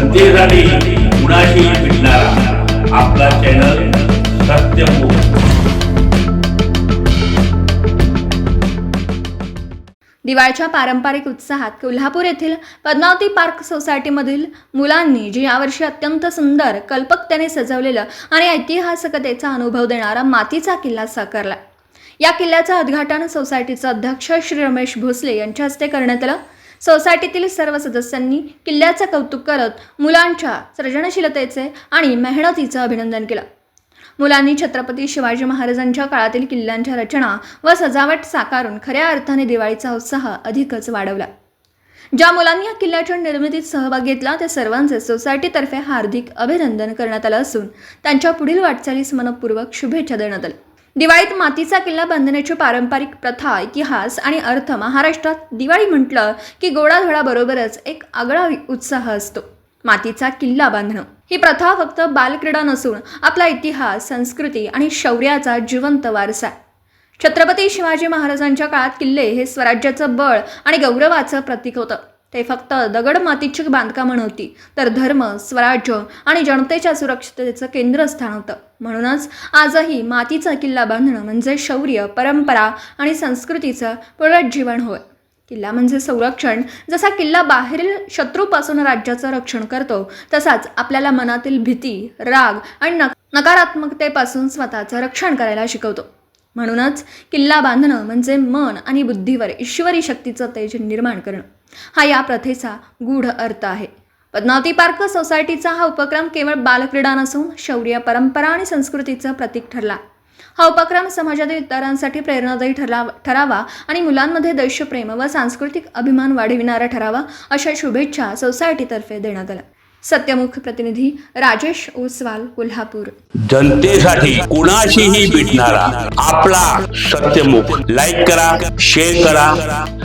जनतेसाठी कुणाशी भेटणारा? आपला चॅनल सत्यमुख दिवाळीच्या पारंपरिक उत्साहात कोल्हापूर येथील पद्मावती पार्क सोसायटीमधील मुलांनी जी यावर्षी अत्यंत सुंदर कल्पकतेने सजवलेलं आणि ऐतिहासिकतेचा अनुभव देणारा मातीचा किल्ला साकारला. या किल्ल्याचं उद्घाटन सोसायटीचे अध्यक्ष श्री रमेश भोसले यांच्या हस्ते करण्यात आलं. सोसायटीतील सर्व सदस्यांनी किल्ल्याचं कौतुक करत मुलांच्या सृजनशीलतेचे आणि मेहनतीचं अभिनंदन केलं. मुलांनी छत्रपती शिवाजी महाराजांच्या काळातील किल्ल्यांच्या रचना व सजावट साकारून खऱ्या अर्थाने दिवाळीचा उत्साह अधिकच वाढवला. ज्या मुलांनी या किल्ल्याच्या निर्मितीत सहभाग घेतला त्या सर्वांचे सोसायटीतर्फे हार्दिक अभिनंदन करण्यात आलं असून त्यांच्या पुढील वाटचालीस मनपूर्वक शुभेच्छा देण्यात आल्या. दिवाळीत मातीचा किल्ला बांधण्याची पारंपरिक प्रथा इतिहास आणि अर्थ महाराष्ट्रात दिवाळी म्हटलं की गोडाधोडाबरोबरच एक आगळा उत्साह असतो. मातीचा किल्ला बांधणं. ही प्रथा फक्त बालक्रीडा नसून आपला इतिहास संस्कृती आणि शौर्याचा जिवंत वारसा आहे. छत्रपती शिवाजी महाराजांच्या काळात किल्ले हे स्वराज्याचं बळ आणि गौरवाचं प्रतीक होतं. ते फक्त दगड मातीची बांधकामं नव्हती तर धर्म स्वराज्य आणि जनतेच्या सुरक्षिततेचं केंद्रस्थान होतं. म्हणूनच आजही मातीचा किल्ला बांधणं म्हणजे शौर्य परंपरा आणि संस्कृतीचं पुनरुज्जीवन होय. किल्ला म्हणजे संरक्षण. जसा किल्ला बाहेरील शत्रूपासून राज्याचं रक्षण करतो तसाच आपल्याला मनातील भीती राग आणि नक नकारात्मकतेपासून स्वतःचं रक्षण करायला शिकवतो. म्हणूनच किल्ला बांधणं म्हणजे मन आणि बुद्धीवर ईश्वरी शक्तीचं तेज निर्माण करणं. हा या प्रथेचा गूढ अर्थ आहे. पद्मावती पार्क सोसायटीचा हा उपक्रम केवळ बालक्रीडा नसून शौर्य परंपरा आणि संस्कृतीचं प्रतीक ठरला. हा उपक्रम समाजातील इतरांसाठी प्रेरणादायी ठरला ठरावा आणि मुलांमध्ये देशप्रेम व सांस्कृतिक अभिमान वाढविणारा ठरावा अशा शुभेच्छा सोसायटीतर्फे देण्यात आल्या. सत्यमुख प्रतिनिधी राजेश ओसवाल कोल्हापूर. जनतेसाठी कुणाशीही भेटणारा आपला सत्यमुख. लाईक करा शेअर करा